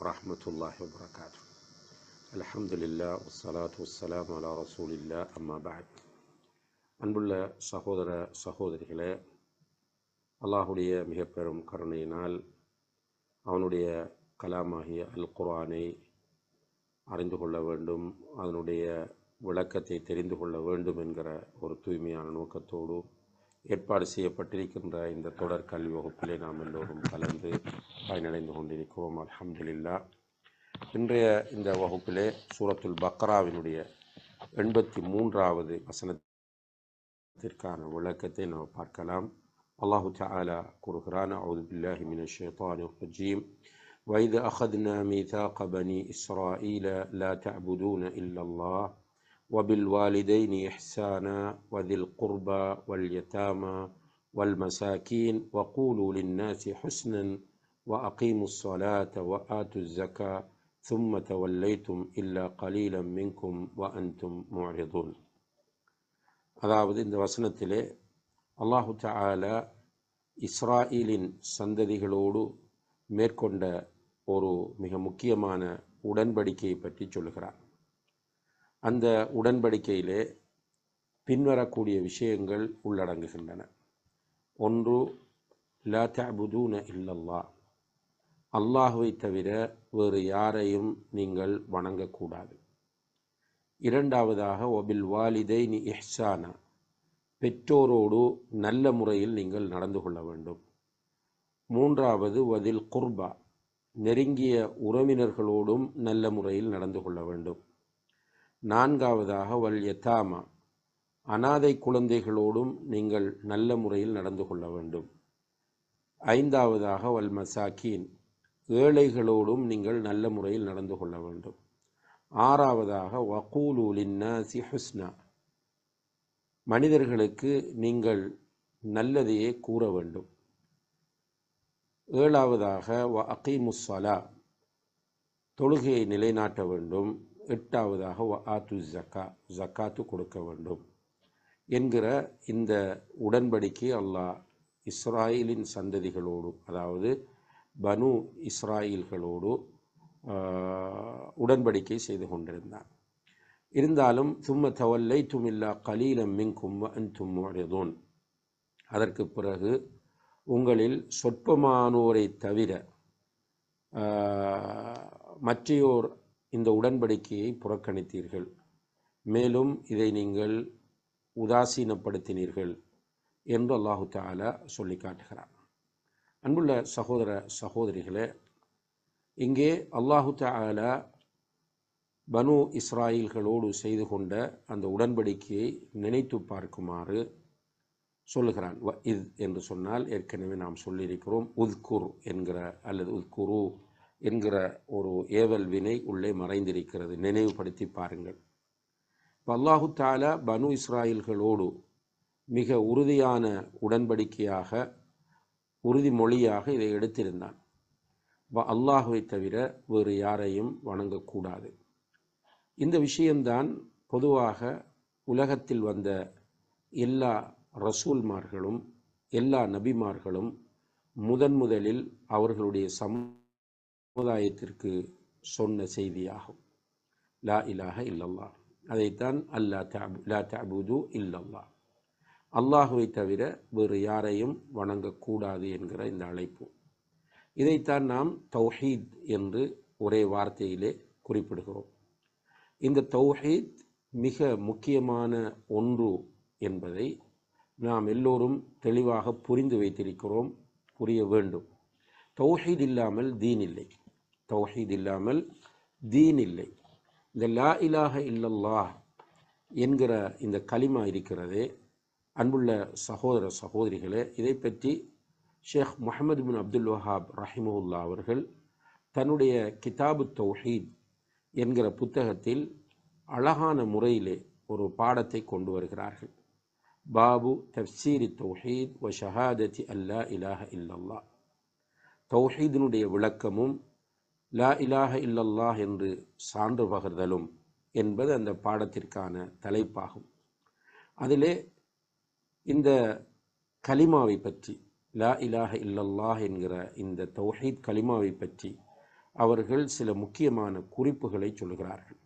ورحمة الله وبركاته الحمد لله والصلاة والسلام على رسول الله أما بعد அன்புள்ள சகோதர சகோதரிகளே அல்லாஹுடைய மிக பெரும் கருணையினால் அவனுடைய கலாமாகிய அல் குர்ஆனை அறிந்து கொள்ள வேண்டும் அதனுடைய விளக்கத்தை தெரிந்து கொள்ள வேண்டும் என்கிற ஒரு தூய்மையான நோக்கத்தோடு ஏற்பாடு செய்யப்பட்டிருக்கின்ற இந்த தொடர் கல்வி வகுப்பிலே நாம் எல்லோரும் கலந்து பயனடைந்து கொண்டிருக்கிறோம் அல்ஹம்துலில்லா இன்றைய இந்த வகுப்பிலே சூரத்துல் பக்ராவினுடைய எண்பத்தி மூன்றாவது வசனத்திற்கான விளக்கத்தை நாம் பார்க்கலாம் அல்லாஹு தஆலா கூறுகிறான் அவுது பில்லாஹி மினஷ் ஷைத்தானிர் ரஜீம் وإذ أخذنا ميثاق بني إسرائيل لا تعبدون إلا الله وبالوالدين إحسانا وذي القربى واليتامى والمساكين وقولوا للناس حسنا وأقيموا الصلاة وآتوا الزكاة ثم توليتم إلا قليلا منكم وأنتم معرضون அதாவது இந்த வசனத்திலே அல்லாஹு தஆலா இஸ்ராயலின் சந்ததிகளோடு மேற்கொண்ட ஒரு மிக முக்கியமான உடன்படிக்கையை பற்றி சொல்கிறார் அந்த உடன்படிக்கையிலே பின்வரக்கூடிய விஷயங்கள் உள்ளடங்குகின்றன ஒன்று லா தபுதூன இல்லல்லா அல்லாஹுவை தவிர வேறு யாரையும் நீங்கள் வணங்கக்கூடாது. இரண்டாவதாக ஒபில் வாலிதைனி இஹ்சானா பெற்றோரோடு நல்ல முறையில் நீங்கள் நடந்து கொள்ள வேண்டும். மூன்றாவது வதில் குர்பா நெருங்கிய உறவினர்களோடும் நல்ல முறையில் நடந்து கொள்ள வேண்டும். நான்காவதாக வல் யதாமா அனாதை குழந்தைகளோடும் நீங்கள் நல்ல முறையில் நடந்து கொள்ள வேண்டும். ஐந்தாவதாக வல் மசாக்கீன் ஏழைகளோடும் நீங்கள் நல்ல முறையில் நடந்து கொள்ள வேண்டும். ஆறாவதாக வக்கூலூலின்னா ஹுஸ்னா. மனிதர்களுக்கு நீங்கள் நல்லதையே கூற வேண்டும். ஏழாவதாக வ அகீமுசலா தொழுகையை நிலைநாட்ட வேண்டும். எட்டாவதாக வ ஆத்து ஜக்கா ஜக்காத்து கொடுக்க வேண்டும் என்கிற இந்த உடன்படிக்கை அல்லாஹ் இஸ்ராயலின் சந்ததிகளோடும் அதாவது பனு இஸ்ராயில்களோடு உடன்படிக்கை செய்து கொண்டிருந்தான். இருந்தாலும் தும்ம தவல்லை துமில்லா கலீலம் மின்கும் அன் முறைதோன் அதற்கு பிறகு உங்களில் சொற்பமானோரை தவிர மற்றையோர் இந்த உடன்படிக்கையை புறக்கணித்தீர்கள். மேலும் இதை நீங்கள் உதாசீனப்படுத்தினீர்கள். என்று அல்லாஹு தாலா சொல்லி காட்டுகிறான். அன்புள்ள சகோதர சகோதரிகளே இங்கே அல்லாஹு தாலா பனு இஸ்ராயில்களோடு செய்து கொண்ட அந்த உடன்படிக்கையை நினைத்து பார்க்குமாறு சொல்லுகிறான். வ இத் என்று சொன்னால் ஏற்கனவே நாம் சொல்லியிருக்கிறோம் உத்குர் என்கிற அல்லது உத்குரு என்கிற ஒரு ஏவல் வினை உள்ளே மறைந்திருக்கிறது. நினைவுபடுத்தி பாருங்கள். இப்போ அல்லாஹு தாலா பனு இஸ்ராயில்களோடு மிக உறுதியான உடன்படிக்கையாக உறுதிமொழியாக இதை எடுத்திருந்தான். அல்லாஹுவை தவிர வேறு யாரையும் வணங்கக்கூடாது. இந்த விஷயம்தான் பொதுவாக உலகத்தில் வந்த எல்லா ரசூல்மார்களும் எல்லா நபிமார்களும் முதன் முதலில் அவர்களுடைய சமுதாயத்திற்கு சொன்ன செய்தியாகும். லா இலாக இல்லல்லா அதைத்தான் அல்லா தபு லா தபுது இல்லல்லா அல்லாஹுவை தவிர வேறு யாரையும் வணங்கக்கூடாது என்கிற இந்த அழைப்பு. இதைத்தான் நாம் தௌஹீத் என்று ஒரே வார்த்தையிலே குறிப்பிடுகிறோம். இந்த தௌஹீத் மிக முக்கியமான ஒன்று என்பதை நாம் எல்லோரும் தெளிவாக புரிந்து வைத்திருக்கிறோம் புரிய வேண்டும். தௌஹீத் இல்லாமல் தீன் இல்லை. தௌஹீத் இல்லாமல் தீன் இல்லை. இந்த லா இலாக இல்லல்லாஹ் என்கிற இந்த களிமா இருக்கிறதே அன்புள்ள சகோதர சகோதரிகளே இதை பற்றி ஷேக் முகமது பின் அப்துல் வஹாப் ரஹிமுல்லா அவர்கள் தன்னுடைய கிதாபு தௌஹீத் என்கிற புத்தகத்தில் அழகான முறையிலே ஒரு பாடத்தை கொண்டு வருகிறார்கள். பாபு தப்சீரி தௌஹீத் வ ஷஹாதத்தி அல்லா இலாஹ இல்லல்லா தௌஹீதினுடைய விளக்கமும் லா இலாஹ இல்லல்லாஹ் என்று சான்று பகர்தலும் என்பது அந்த பாடத்திற்கான தலைப்பாகும். அதிலே இந்த கலிமாவை பற்றி லா இலாஹ இல்லல்லாஹ் என்கிற இந்த தௌஹீத் கலிமாவை பற்றி அவர்கள் சில முக்கியமான குறிப்புகளை சொல்கிறார்கள்.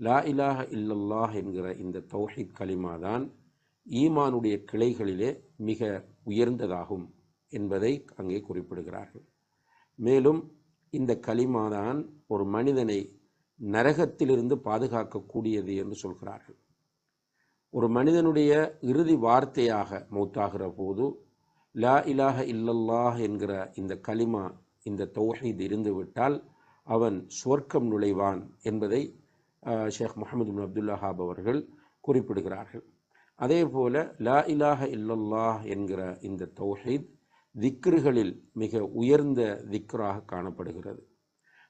லா இலாஹ இல்லல்லாஹ் என்கிற இந்த தௌஹீத் கலிமா தான் ஈமானுடைய கிளைகளிலே மிக உயர்ந்ததாகும் என்பதை அங்கே குறிப்பிடுகிறார்கள். மேலும் இந்த கலிமாதான் ஒரு மனிதனை நரகத்திலிருந்து பாதுகாக்கக்கூடியது என்று சொல்கிறார்கள். ஒரு மனிதனுடைய இறுதி வார்த்தையாக மௌத்தாகிற போது லா இலாஹ இல்லல்லாஹ் என்கிற இந்த கலிமா இந்த தௌஹீத் இருந்துவிட்டால் அவன் சுவர்க்கம் நுழைவான் என்பதை ஷேக் முகமது பின் அப்துல்லாஹாப் அவர்கள் குறிப்பிடுகிறார்கள். அதே போல லா இலாஹ இல்லல்லாஹ் என்கிற இந்த தௌஹீத் திக்ருகளில் மிக உயர்ந்த திக்ராக காணப்படுகிறது.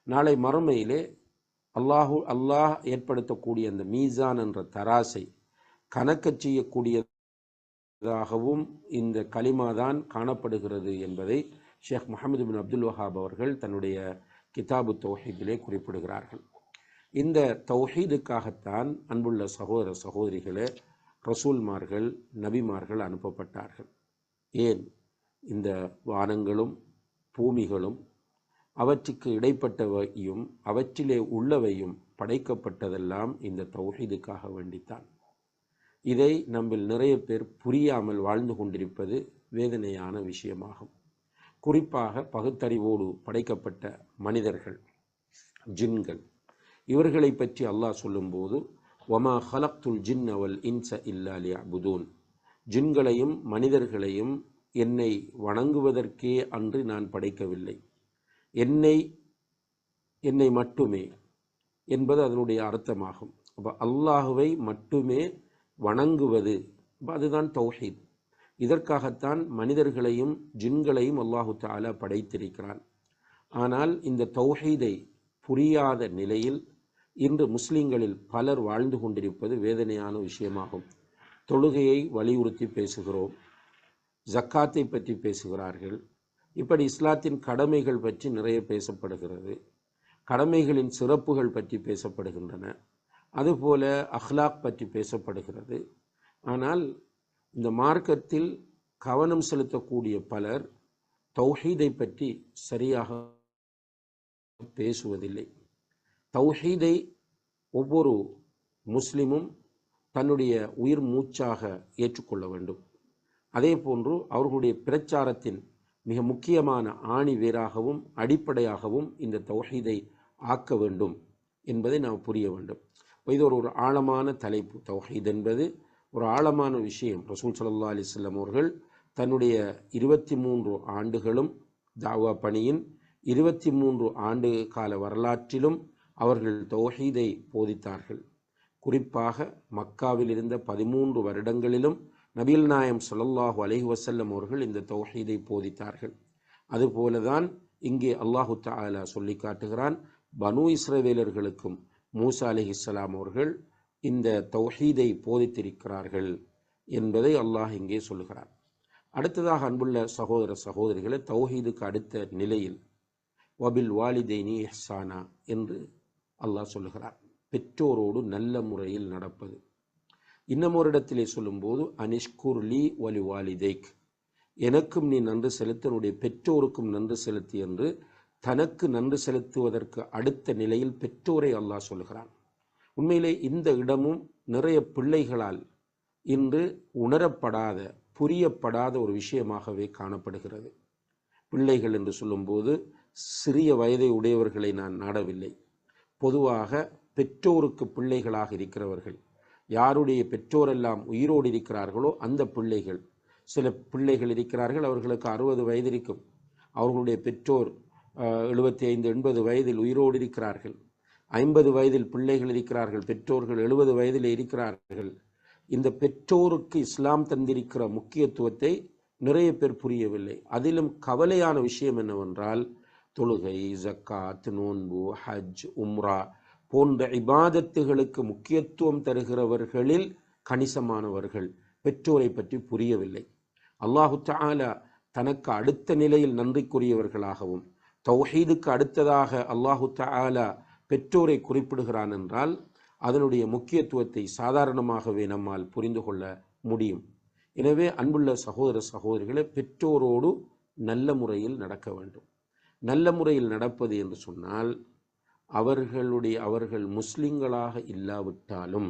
நாளை மறுமையிலே அல்லாஹு அல்லாஹ் ஏற்படுத்தக்கூடிய அந்த மீசான் என்ற தராசை கணக்கச் செய்யக்கூடியதாகவும் இந்த கலிமாதான் காணப்படுகிறது என்பதை ஷேக் முகமது பின் அப்துல் வஹாப் அவர்கள் தன்னுடைய கிதாபு தௌஹீதிலே குறிப்பிடுகிறார்கள். இந்த தௌஹீதுக்காகத்தான் அன்புள்ள சகோதர சகோதரிகளே ரசூல்மார்கள் நபிமார்கள் அனுப்பப்பட்டார்கள். ஏன்? இந்த வானங்களும் பூமிகளும் அவற்றுக்கு இடைப்பட்டவையும் அவற்றிலே உள்ளவையும் படைக்கப்பட்டதெல்லாம் இந்த தௌஹீதுக்காக வேண்டித்தான். இதை நம்மில் நிறைய பேர் புரியாமல் வாழ்ந்து கொண்டிருப்பது வேதனையான விஷயமாகும். குறிப்பாக பகுத்தறிவோடு படைக்கப்பட்ட மனிதர்கள் ஜின்கள். இவர்களை பற்றி அல்லாஹ் சொல்லும்போது ஒமா ஹலக்துல் ஜின் அவல் இன்ச இல்லாலி அபுதூன் ஜின்களையும் மனிதர்களையும் என்னை வணங்குவதற்கே அன்று நான் படைக்கவில்லை. என்னை என்னை மட்டுமே என்பது அதனுடைய அர்த்தமாகும். அப்போ அல்லாஹுவை மட்டுமே வணங்குவது. அதுதான் தௌஹீத். இதற்காகத்தான் மனிதர்களையும் ஜின்களையும் அல்லாஹு தாலா படைத்திருக்கிறான். ஆனால் இந்த தௌஹீதை புரியாத நிலையில் இன்று முஸ்லிம்களில் பலர் வாழ்ந்து கொண்டிருப்பது வேதனையான விஷயமாகும். தொழுகையை வலியுறுத்தி பேசுகிறோம். ஜக்காத்தை பற்றி பேசுகிறார்கள். இப்படி இஸ்லாத்தின் கடமைகள் பற்றி நிறைய பேசப்படுகிறது. கடமைகளின் சிறப்புகள் பற்றி பேசப்படுகின்றன. அதுபோல அஹ்லாக் பற்றி பேசப்படுகிறது. ஆனால் இந்த மார்க்கத்தில் கவனம் செலுத்தக்கூடிய பலர் தௌஹீதை பற்றி சரியாக பேசுவதில்லை. தௌஹீதை ஒவ்வொரு முஸ்லிமும் தன்னுடைய உயிர் மூச்சாக ஏற்றுக்கொள்ள வேண்டும். அதே போன்று அவர்களுடைய பிரச்சாரத்தின் மிக முக்கியமான ஆணி வேராகவும் அடிப்படையாகவும் இந்த தௌஹீதை ஆக்க வேண்டும் என்பதை நாம் புரிய வேண்டும். இது ஒரு ஒரு ஆழமான தலைப்பு தௌஹீத் என்பது. ஒரு ஆழமான விஷயம். ரசூல் சல்லா அலைஹி அவர்கள் தன்னுடைய இருபத்தி மூன்று ஆண்டுகளும் தாவா பணியின் இருபத்தி மூன்று ஆண்டு கால வரலாற்றிலும் அவர்கள் தௌஹீதை போதித்தார்கள். குறிப்பாக மக்காவில் இருந்த பதிமூன்று வருடங்களிலும் நபில் நாயம் ஸல்லல்லாஹு அலஹி வசல்லம் அவர்கள் இந்த தௌஹீதை போதித்தார்கள். அதுபோலதான் இங்கே அல்லாஹு தாலா சொல்லி காட்டுகிறான் பனு இஸ்ரவேலர்களுக்கும் மூசா அலைஹிஸ்ஸலாம் அவர்கள் இந்த தௌஹீதை போதித்திருக்கிறார்கள் என்பதை அல்லாஹ் இங்கே சொல்லுகிறார் அடுத்ததாக அன்புள்ள சகோதர சகோதரிகளை தௌஹீதுக்கு அடுத்த நிலையில் வபில் வாலிதைனி ஹசானா என்று அல்லாஹ் சொல்லுகிறார் பெற்றோரோடு நல்ல முறையில் நடப்பது. இன்னமோரிடத்திலே இடத்திலே சொல்லும்போது அனிஷ்குர் லீ வலி வாலிதைக். எனக்கும் நீ நன்றி செலுத்த உன்னுடைய பெற்றோருக்கும் நன்றி செலுத்தி என்று தனக்கு நன்றி செலுத்துவதற்கு அடுத்த நிலையில் பெற்றோரை அல்லாஹ் சொல்கிறான் உண்மையிலே இந்த இடமும் நிறைய பிள்ளைகளால் இன்று உணரப்படாத புரியப்படாத ஒரு விஷயமாகவே காணப்படுகிறது. பிள்ளைகள் என்று சொல்லும்போது சிறிய வயதை உடையவர்களை நான் நாடவில்லை. பொதுவாக பெற்றோருக்கு பிள்ளைகளாக இருக்கிறவர்கள் யாருடைய பெற்றோரெல்லாம் உயிரோடு இருக்கிறார்களோ அந்த பிள்ளைகள் சில பிள்ளைகள் இருக்கிறார்கள் அவர்களுக்கு அறுபது வயது இருக்கும். அவர்களுடைய பெற்றோர் எழுபத்தி ஐந்து எண்பது வயதில் உயிரோடு இருக்கிறார்கள். ஐம்பது வயதில் பிள்ளைகள் இருக்கிறார்கள். பெற்றோர்கள் எழுபது வயதில் இருக்கிறார்கள். இந்த பெற்றோருக்கு இஸ்லாம் தந்திருக்கிற முக்கியத்துவத்தை நிறைய பேர் புரியவில்லை. அதிலும் கவலையான விஷயம் என்னவென்றால் தொழுகை ஜக்காத் நோன்பு ஹஜ் உம்ரா போன்ற இபாதத்துகளுக்கு முக்கியத்துவம் தருகிறவர்களில் கணிசமானவர்கள் பெற்றோரை பற்றி புரியவில்லை. அல்லாஹு தனக்கு அடுத்த நிலையில் நன்றிக்குரியவர்களாகவும் தௌஹீதுக்கு அடுத்ததாக அல்லாஹு தாலா பெற்றோரை குறிப்பிடுகிறான் என்றால் அதனுடைய முக்கியத்துவத்தை சாதாரணமாகவே நம்மால் புரிந்து கொள்ள முடியும். எனவே அன்புள்ள சகோதர சகோதரிகளை பெற்றோரோடு நல்ல முறையில் நடக்க வேண்டும். நல்ல முறையில் நடப்பது என்று சொன்னால் அவர்களுடைய அவர்கள் முஸ்லிம்களாக இல்லாவிட்டாலும்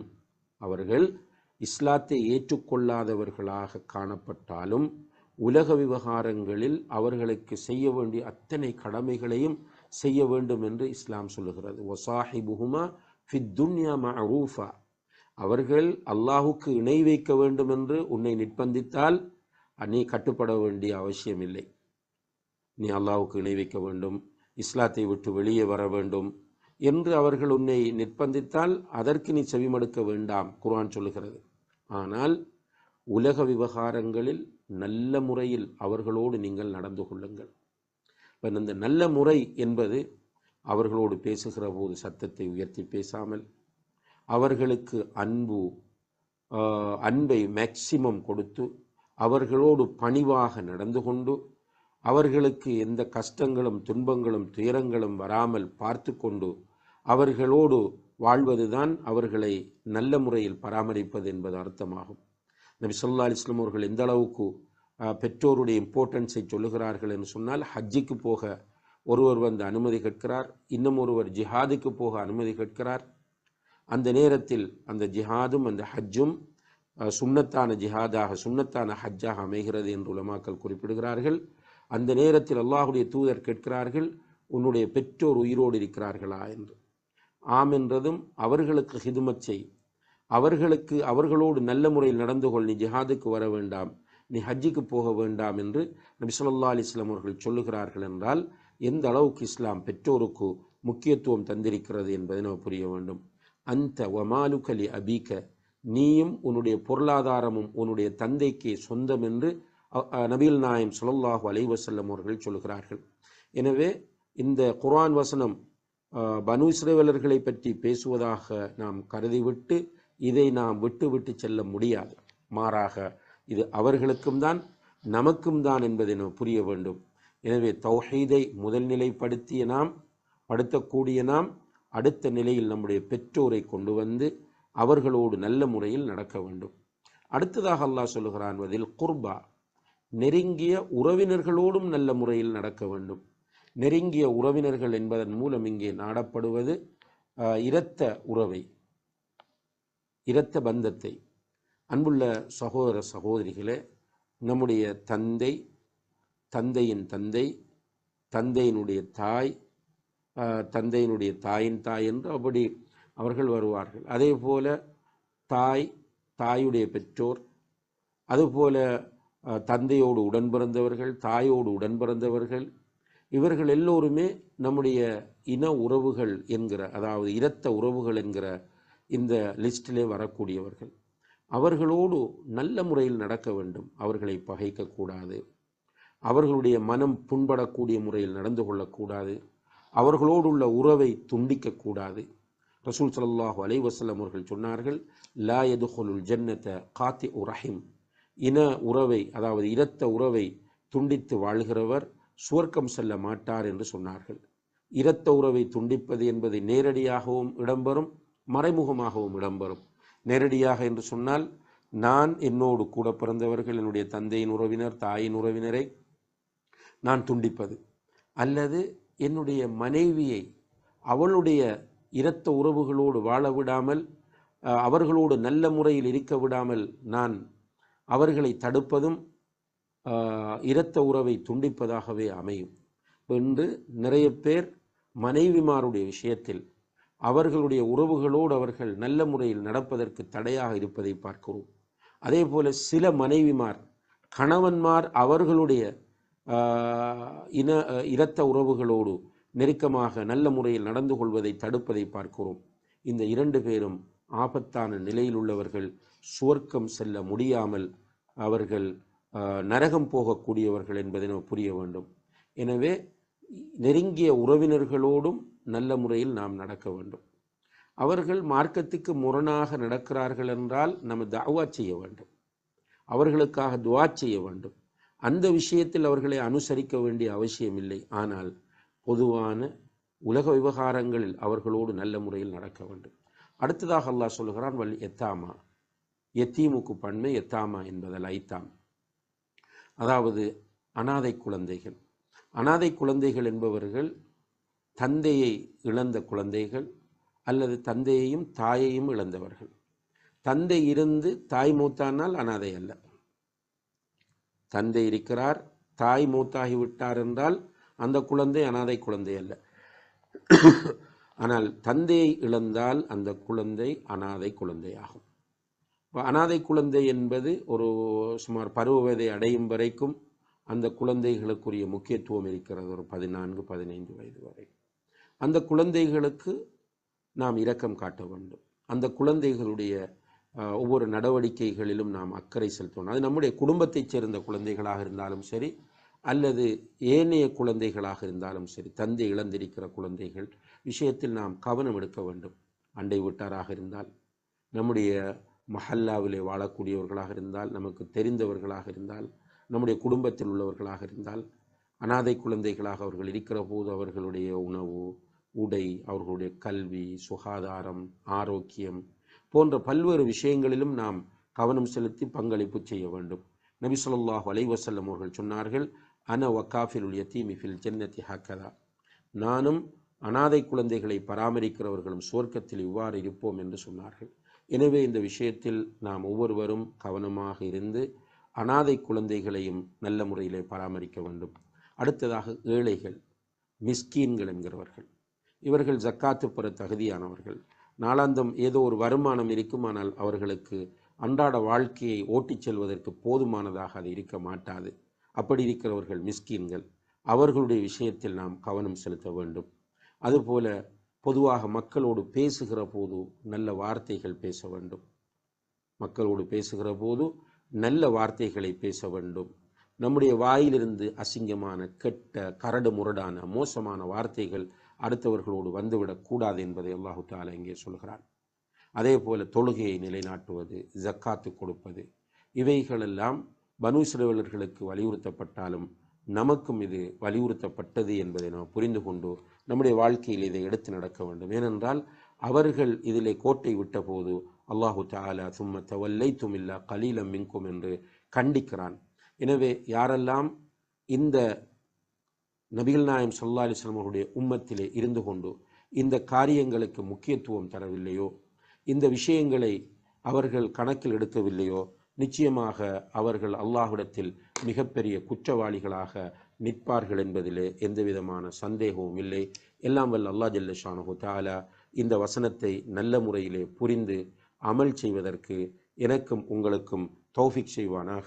அவர்கள் இஸ்லாத்தை ஏற்றுக்கொள்ளாதவர்களாக காணப்பட்டாலும் உலக விவகாரங்களில் அவர்களுக்கு செய்ய வேண்டிய அத்தனை கடமைகளையும் செய்ய வேண்டும் என்று இஸ்லாம் சொல்லுகிறது. ஒசாஹிபுஹுமா ஃபித் ஃபித்துன்யா மரூஃபா அவர்கள் அல்லாஹுக்கு இணை வைக்க வேண்டும் என்று உன்னை நிர்பந்தித்தால் நீ கட்டுப்பட வேண்டிய அவசியம் இல்லை. நீ அல்லாஹுக்கு இணை வைக்க வேண்டும் இஸ்லாத்தை விட்டு வெளியே வர வேண்டும் என்று அவர்கள் உன்னை நிர்பந்தித்தால் அதற்கு நீ செவிமடுக்க வேண்டாம் குர்ஆன் சொல்லுகிறது. ஆனால் உலக விவகாரங்களில் நல்ல முறையில் அவர்களோடு நீங்கள் நடந்து கொள்ளுங்கள். இப்போ இந்த நல்ல முறை என்பது அவர்களோடு பேசுகிற போது சத்தத்தை உயர்த்தி பேசாமல் அவர்களுக்கு அன்பு அன்பை மேக்சிமம் கொடுத்து அவர்களோடு பணிவாக நடந்து கொண்டு அவர்களுக்கு எந்த கஷ்டங்களும் துன்பங்களும் துயரங்களும் வராமல் பார்த்து கொண்டு அவர்களோடு வாழ்வதுதான் அவர்களை நல்ல முறையில் பராமரிப்பது என்பது அர்த்தமாகும். நபி சொல்லா அலிஸ்லாம் அவர்கள் எந்த அளவுக்கு பெற்றோருடைய இம்பார்ட்டன்ஸை சொல்லுகிறார்கள் என்று சொன்னால் ஹஜ்ஜிக்கு போக ஒருவர் வந்து அனுமதி கேட்கிறார். இன்னும் ஒருவர் ஜிஹாதுக்கு போக அனுமதி கேட்கிறார். அந்த நேரத்தில் அந்த ஜிஹாதும் அந்த ஹஜ்ஜும் சுண்ணத்தான ஜிஹாதாக சுண்ணத்தான ஹஜ்ஜாக அமைகிறது என்று உலமாக்கள் குறிப்பிடுகிறார்கள். அந்த நேரத்தில் அல்லாஹுடைய தூதர் கேட்கிறார்கள் உன்னுடைய பெற்றோர் உயிரோடு இருக்கிறார்களா? என்று. ஆம் என்றதும் அவர்களுக்கு ஹிதுமத் செய் அவர்களுக்கு அவர்களோடு நல்ல முறையில் நடந்து கொள் நீ ஜிஹாதுக்கு வர வேண்டாம் நீ ஹஜ்ஜுக்கு போக வேண்டாம் என்று நபி சொல்லா அலைஹி அவர்கள் சொல்லுகிறார்கள் என்றால் எந்த அளவுக்கு இஸ்லாம் பெற்றோருக்கு முக்கியத்துவம் தந்திருக்கிறது என்பதை நம்ம புரிய வேண்டும். அந்த வமாலுக்கலி அபீக்க நீயும் உன்னுடைய பொருளாதாரமும் உன்னுடைய தந்தைக்கு சொந்தம் என்று நபீல் நாயம் சுலல்லாஹு அலைவசல்லம் அவர்கள் சொல்கிறார்கள் எனவே இந்த குர்ஆன் வசனம் பனு இஸ்ரேவலர்களை பற்றி பேசுவதாக நாம் கருதிவிட்டு இதை நாம் விட்டு விட்டு செல்ல முடியாது. மாறாக இது அவர்களுக்கும் தான் நமக்கும் தான் என்பதை நாம் புரிய வேண்டும். எனவே தௌஹீதை முதல் நிலைப்படுத்திய நாம் படுத்தக்கூடிய நாம் அடுத்த நிலையில் நம்முடைய பெற்றோரை கொண்டு வந்து அவர்களோடு நல்ல முறையில் நடக்க வேண்டும். அடுத்ததாக அல்லாஹ் சொல்லுகிறான் வதில் குர்பா. நெருங்கிய உறவினர்களோடும் நல்ல முறையில் நடக்க வேண்டும். நெருங்கிய உறவினர்கள் என்பதன் மூலம் இங்கே நாடப்படுவது இரத்த உறவை. இரத்த பந்தத்தை. அன்புள்ள சகோதர சகோதரிகளே நம்முடைய தந்தை தந்தையின் தந்தை தந்தையினுடைய தாய் தந்தையினுடைய தாயின் தாய் என்று அப்படி அவர்கள் வருவார்கள். அதே போல தாய் தாயுடைய பெற்றோர் அதுபோல தந்தையோடு உடன் பிறந்தவர்கள் தாயோடு உடன் பிறந்தவர்கள் இவர்கள் எல்லோருமே நம்முடைய இன உறவுகள் என்கிற அதாவது இரத்த உறவுகள் என்கிற இந்த லிஸ்டிலே வரக்கூடியவர்கள். அவர்களோடு நல்ல முறையில் நடக்க வேண்டும். அவர்களை பகைக்கக்கூடாது. அவர்களுடைய மனம் புண்படக்கூடிய முறையில் நடந்து கொள்ளக்கூடாது. அவர்களோடு உள்ள உறவை துண்டிக்கக்கூடாது. ரசூல் சல்லாஹூ அலைஹி அவர்கள் சொன்னார்கள் லா யதுஹுலுல் ஜன்னத்தை காத்தி உரஹிம் இன உறவை அதாவது இரத்த உறவை துண்டித்து வாழ்கிறவர் சுவர்க்கம் செல்ல மாட்டார் என்று சொன்னார்கள். இரத்த உறவை துண்டிப்பது என்பது நேரடியாகவும் இடம்பெறும். மறைமுகமாகவும் இடம்பெறும். நேரடியாக என்று சொன்னால் நான் என்னோடு கூட பிறந்தவர்கள் என்னுடைய தந்தையின் உறவினர் தாயின் உறவினரை நான் துண்டிப்பது. அல்லது என்னுடைய மனைவியை அவளுடைய இரத்த உறவுகளோடு வாழ விடாமல் அவர்களோடு நல்ல முறையில் இருக்க விடாமல் நான் அவர்களை தடுப்பதும் இரத்த உறவை துண்டிப்பதாகவே அமையும். என்று நிறைய பேர் மனைவிமாருடைய விஷயத்தில் அவர்களுடைய உறவுகளோடு அவர்கள் நல்ல முறையில் நடப்பதற்கு தடையாக இருப்பதை பார்க்கிறோம். அதே போல சில மனைவிமார் கணவன்மார் அவர்களுடைய இன இரத்த உறவுகளோடு நெருக்கமாக நல்ல முறையில் நடந்து கொள்வதை தடுப்பதை பார்க்கிறோம். இந்த இரண்டு பேரும் ஆபத்தான நிலையில் உள்ளவர்கள் சுவர்க்கம் செல்ல முடியாமல் அவர்கள் நரகம் போகக்கூடியவர்கள் என்பதை நாம் புரிய வேண்டும். எனவே நெருங்கிய உறவினர்களோடும் நல்ல முறையில் நாம் நடக்க வேண்டும். அவர்கள் மார்க்கத்துக்கு முரணாக நடக்கிறார்கள் என்றால் நம்ம தாவா செய்ய வேண்டும். அவர்களுக்காக துவா செய்ய வேண்டும். அந்த விஷயத்தில் அவர்களை அனுசரிக்க வேண்டிய அவசியமில்லை ஆனால் பொதுவான உலக விவகாரங்களில் அவர்களோடு நல்ல முறையில் நடக்க வேண்டும். அடுத்ததாக அல்லாஹ் சொல்கிறான் வல் எத்தாமா எத்தீமுக்கு பன்மை எத்தாமா என்பதல் ஐத்தாம். அதாவது அனாதை குழந்தைகள். அனாதை குழந்தைகள் என்பவர்கள் தந்தையை இழந்த குழந்தைகள் அல்லது தந்தையையும் தாயையும் இழந்தவர்கள். தந்தை இருந்து தாய் மூத்தானால் அனாதை அல்ல. தந்தை இருக்கிறார் தாய் மூத்தாகி விட்டார் என்றால் அந்த குழந்தை அனாதை குழந்தை அல்ல. ஆனால் தந்தையை இழந்தால் அந்த குழந்தை அனாதை குழந்தையாகும் இப்போ அனாதை குழந்தை என்பது ஒரு சுமார் பருவ வயதை அடையும் வரைக்கும் அந்த குழந்தைகளுக்குரிய முக்கியத்துவம் இருக்கிறது ஒரு பதினான்கு பதினைந்து வயது வரை. அந்த குழந்தைகளுக்கு நாம் இரக்கம் காட்ட வேண்டும். அந்த குழந்தைகளுடைய ஒவ்வொரு நடவடிக்கைகளிலும் நாம் அக்கறை செலுத்தணும். அது நம்முடைய குடும்பத்தைச் சேர்ந்த குழந்தைகளாக இருந்தாலும் சரி அல்லது ஏனைய குழந்தைகளாக இருந்தாலும் சரி தந்தை இழந்திருக்கிற குழந்தைகள் விஷயத்தில் நாம் கவனம் எடுக்க வேண்டும். அண்டை வீட்டாராக இருந்தால் நம்முடைய மஹல்லாவிலே வாழக்கூடியவர்களாக இருந்தால் நமக்கு தெரிந்தவர்களாக இருந்தால் நம்முடைய குடும்பத்தில் உள்ளவர்களாக இருந்தால் அனாதை குழந்தைகளாக அவர்கள் இருக்கிற போது அவர்களுடைய உணவு உடை அவர்களுடைய கல்வி சுகாதாரம் ஆரோக்கியம் போன்ற பல்வேறு விஷயங்களிலும் நாம் கவனம் செலுத்தி பங்களிப்பு செய்ய வேண்டும். நபி சொல்லாஹ் அலைஹி அவர்கள் சொன்னார்கள் அன வக்காஃபில் யத்தீமி ஃபில் ஜன்னதி ஹக்கதா. நானும் அனாதை குழந்தைகளை பராமரிக்கிறவர்களும் சுவர்க்கத்தில் இவ்வாறு இருப்போம் என்று சொன்னார்கள். எனவே இந்த விஷயத்தில் நாம் ஒவ்வொருவரும் கவனமாக இருந்து அனாதை குழந்தைகளையும் நல்ல முறையிலே பராமரிக்க வேண்டும். அடுத்ததாக ஏழைகள் மிஸ்கீன்கள் என்கிறவர்கள். இவர்கள் ஜக்காத்து பெற தகுதியானவர்கள். நாளாந்தம் ஏதோ ஒரு வருமானம் இருக்குமானால் அவர்களுக்கு அன்றாட வாழ்க்கையை ஓட்டிச் செல்வதற்கு போதுமானதாக அது இருக்க மாட்டாது. அப்படி இருக்கிறவர்கள் மிஸ்கீன்கள். அவர்களுடைய விஷயத்தில் நாம் கவனம் செலுத்த வேண்டும். அதுபோல பொதுவாக மக்களோடு பேசுகிற போது நல்ல வார்த்தைகள் பேச வேண்டும். மக்களோடு பேசுகிற போது நல்ல வார்த்தைகளை பேச வேண்டும். நம்முடைய வாயிலிருந்து அசிங்கமான கெட்ட கரடு முரடான மோசமான வார்த்தைகள் அடுத்தவர்களோடு வந்துவிடக் கூடாது என்பதை அல்லாஹு தாலா இங்கே சொல்கிறான். அதே போல தொழுகையை நிலைநாட்டுவது ஜக்காத்து கொடுப்பது இவைகளெல்லாம் பனுசிலவர்களுக்கு வலியுறுத்தப்பட்டாலும் நமக்கும் இது வலியுறுத்தப்பட்டது என்பதை நாம் புரிந்து கொண்டு நம்முடைய வாழ்க்கையில் இதை எடுத்து நடக்க வேண்டும். ஏனென்றால் அவர்கள் இதிலே கோட்டை விட்டபோது அல்லாஹு தாலா சும்ம தவல்லை துமில்லா கலீலம் மின்கும் என்று கண்டிக்கிறான். எனவே யாரெல்லாம் இந்த நபிகள் நாயம் சல்லா அலிஸ்லாம் அவருடைய உம்மத்திலே இருந்து கொண்டு இந்த காரியங்களுக்கு முக்கியத்துவம் தரவில்லையோ இந்த விஷயங்களை அவர்கள் கணக்கில் எடுக்கவில்லையோ நிச்சயமாக அவர்கள் அல்லாஹ்விடத்தில் மிகப்பெரிய குற்றவாளிகளாக நிற்பார்கள் என்பதிலே எந்தவிதமான சந்தேகமும் இல்லை. எல்லாம் வல்ல அல்லாஹ் ஜல்ல ஷானஹு தாலா இந்த வசனத்தை நல்ல முறையிலே புரிந்து அமல் செய்வதற்கு எனக்கும் உங்களுக்கும் தௌஃபிக் செய்வானாக.